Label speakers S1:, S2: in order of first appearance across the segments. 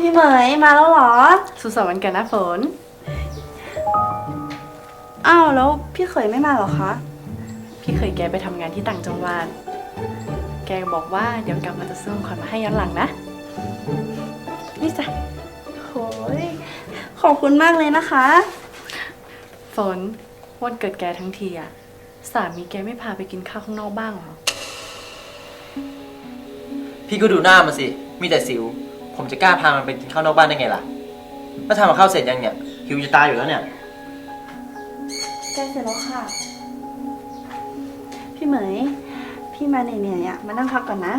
S1: พี่เหมยมาแล้วเหรอ
S2: สุขสันต์วันเกิดนะฝน
S1: อ้าวแล้วพี่เขยไม่มาเหรอคะ
S2: พี่เคยแกไปทำงานที่ต่างจังหวัด แกบอกว่าเดี๋ยวกลับมาจะซื้อของขวัญมาให้ย้อนหลังนะ นี่จ้ะ
S1: โอ้ยขอบคุณมากเลยนะคะ
S2: ฝนวันเกิดแกทั้งทีอะสามีแกไม่พาไปกินข้าวข้างนอกบ้างเหรอ
S3: พี่ก็ดูหน้ามันสิ มีแต่สิว ผมจะกล้าพามันไปกินข้าวนอกบ้านได้ไงล่ะแล้วทำกับข้าวเสร็จยังเนี่ยหิวจะตายอยู่แล้วเนี่ย
S1: ใกล้เสร็จแล้วค่ะ พี่เหมย พี่มาเหนื่อยๆอะมานั่งพักก่อนนะ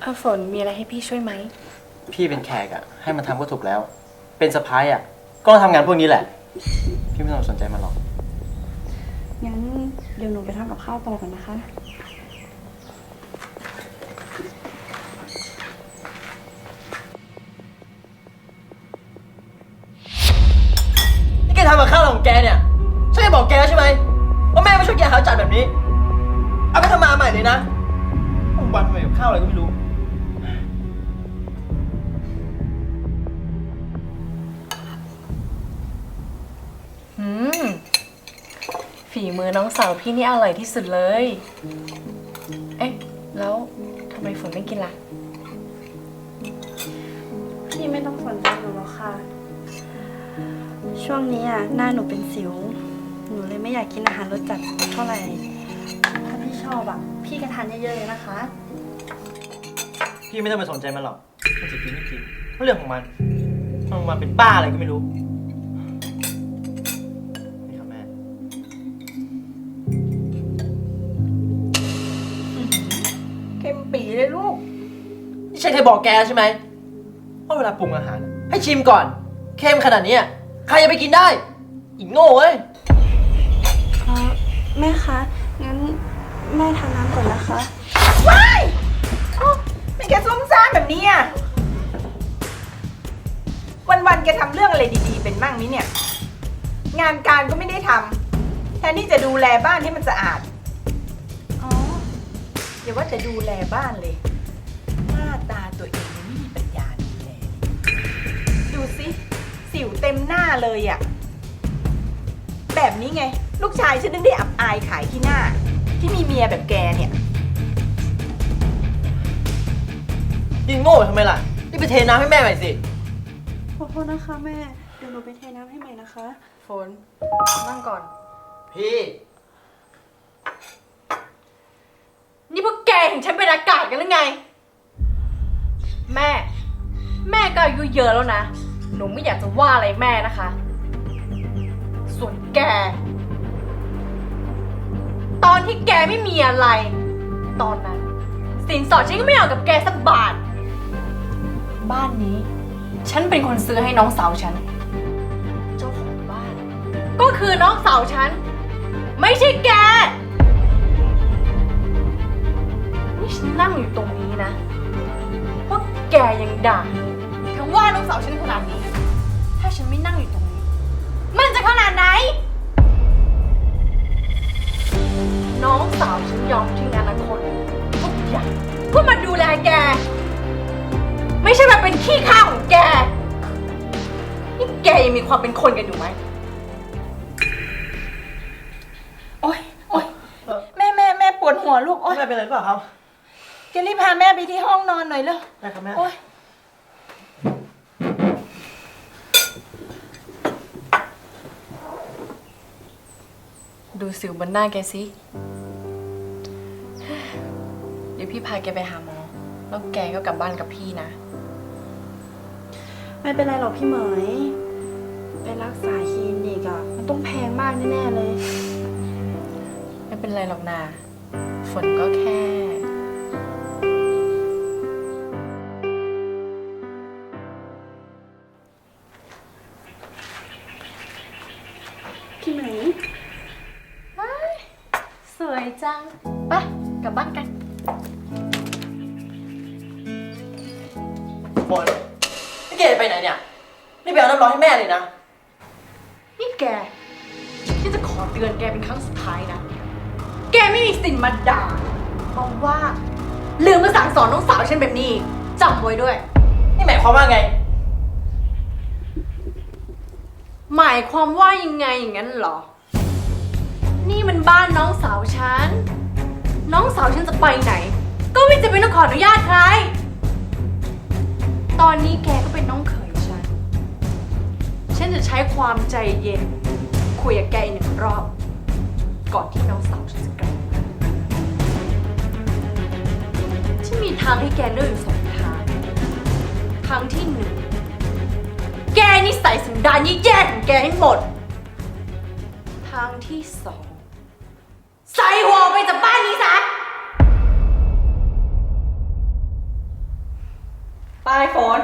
S2: เออฝนมีอะไรให้พี่ช่วยไหม
S3: พี่เป็นแขกอะให้มันทำก็ถูกแล้ว เป็นสะพ้ายอะก็ต้องทำงานพวกนี้แหละ พี่ไม่ต้องสนใจมันหรอก
S1: งั้นเดี๋ยวหนูไปทำกับข้าวต่อก่อนนะคะ
S3: นี่แกทำกับข้าวอะไรของแกเนี่ยฉันจะบอกแกแล้วใช่ไหมว่าแม่ไม่ช่วยแกหาจัดแบบนี้ เอาไปทำมาใหม่เลยนะวันทำไมกับข้าวอะไรก็ไม่รู้
S2: อืม ฝีมือน้องสาวพี่นี่อร่อยที่สุดเลย เอ๊ะ แล้วทำไมฝนไม่กินล่ะ
S1: พี่ไม่ต้องสนใจหนูหรอกค่ะ ช่วงนี้อะหน้าหนูเป็นสิว หนูเลยไม่อยากกินอาหารรสจัดเท่าไหร่ ถ้าพี่ชอบอะ พี่ก็ทานเยอะๆเลยนะคะ
S3: พี่ไม่ต้องไปสนใจมันหรอกมันจะกินไม่กินก็เรื่องของมันมันมันเป็นป้าอะไรก็ไม่รู้
S4: ย
S3: บอกแกใช่ไหมว่าเวลาปรุงอาหาร ให้ชิมก่อนเค็มขนาดเนี้ยใครจะไปกินได้ อีกโง่เอ้ย
S1: เอ่อแม่คะ งั้นแม่ทานน้ำก่อนนะคะ
S4: ว้ายเอ้าเป็นแกซุ่มซ่ามแบบนี้อะ วันๆ แกทำเรื่องอะไรดีๆ เป็นมั่งนี้เนี่ย งานการก็ไม่ได้ทำ แทนที่จะดูแลบ้านให้มันสะอาด อ๋ออย่าว่าจะดูแลบ้านเลยหน้า ตาตัวเองยังไม่มีปัญญาดูแลเลยดูสิสิวเต็มหน้าเลยอะแบบนี้ไง ลูกชายฉันถึงได้อับอายขายที่หน้า ที่มีเมียแบบแกเนี่ย
S3: ยิงโง่ทำไมล่ะ นี่ไปเทน้ำให้แม่หน่อยสิ
S1: ขอโทษนะคะแม่ เดี๋ยวหนูไปเทน้ำให้ใหม่นะคะ
S2: ฝนนั่งก่อน
S3: พี่
S2: นี่พวกแกเห็นฉันเป็นอากาศกันหรือไง แม่ แม่ก็อายุเยอะแล้วนะ หนูไม่อยากจะว่าอะไรแม่นะคะ ส่วนแก ตอนที่แกไม่มีอะไร ตอนนั้น สินสอดฉันก็ไม่เอากับแกสักบาท บ้านนี้ ฉันเป็นคนซื้อให้น้องสาวฉัน เจ้าของบ้าน ก็คือน้องสาวฉัน ไม่ใช่แก นี่ฉันนั่งอยู่ตรงนี้นะพวก แกยังด่าทั้งว่าน้องสาวฉันขนาดนี้ ถ้าฉันไม่นั่งอยู่ตรงนี้ มันจะขนาดไหน น้องสาวฉันยอมทิ้งอนาคตทุกอย่างเพื่อมาดูแลแก ไม่ใช่มาเป็นขี้ข้าของแก นี่แกยังมีความเป็นคนกันอยู่ไหม
S4: โอ๊ยโอ๊ยแม่แม่แม่ปวดหัวลูกโอ๊ย
S3: แม่เป็นอะไรหรือเปล่าครับ
S4: แกรีบพาแม่ไปที่ห้องนอนหน่อยเลย
S3: แม่ครับแม่
S4: โอ๊ย
S2: ดูสิวบนหน้าแกสิ เดี๋ยวพี่พาแกไปหาหมอ แล้วแกก็กลับบ้านกับพี่นะ
S1: ไม่เป็นไรหรอกพี่เหมย ไปรักษาคลินิกอะ มันต้องแพงมากแน่ๆเลย
S2: ไม่เป็นไรหรอกนา ฝนก็แค่ จังไปกลับบ้านกัน
S3: ฝนนี่แกจะไปไหนเนี่ยนี่ไปเอาน้ำร้อนให้แม่เลยนะ
S2: นี่แกที่จะขอเตือนแกเป็นครั้งสุดท้ายนะ แกไม่มีสิทธิ์มาด่าความว่า ลืมมาสั่งสอนน้องสาวฉันแบบนี้อีกจำไว้ด้วย
S3: นี่หมายความว่าไง
S2: หมายความว่ายังไงอย่างนั้นเหรอ นี่มันบ้านน้องสาวฉัน น้องสาวฉันจะไปไหน ก็ไม่จะเป็นต้องขออนุญาตใคร ตอนนี้แกก็เป็นน้องเขยฉัน ฉันจะใช้ความใจเย็น คุยกับแกอีกหนึ่งรอบ ก่อนที่น้องสาวฉันจะกลับมาฉันมีทางให้แกเลือกอยู่สองทาง ทางที่หนึ่ง แกนิสัยสันดานแย่ๆของแกให้หมด ทางที่สอง ใส่หัวออกไปจากบ้านนี้ซะ ไปฝน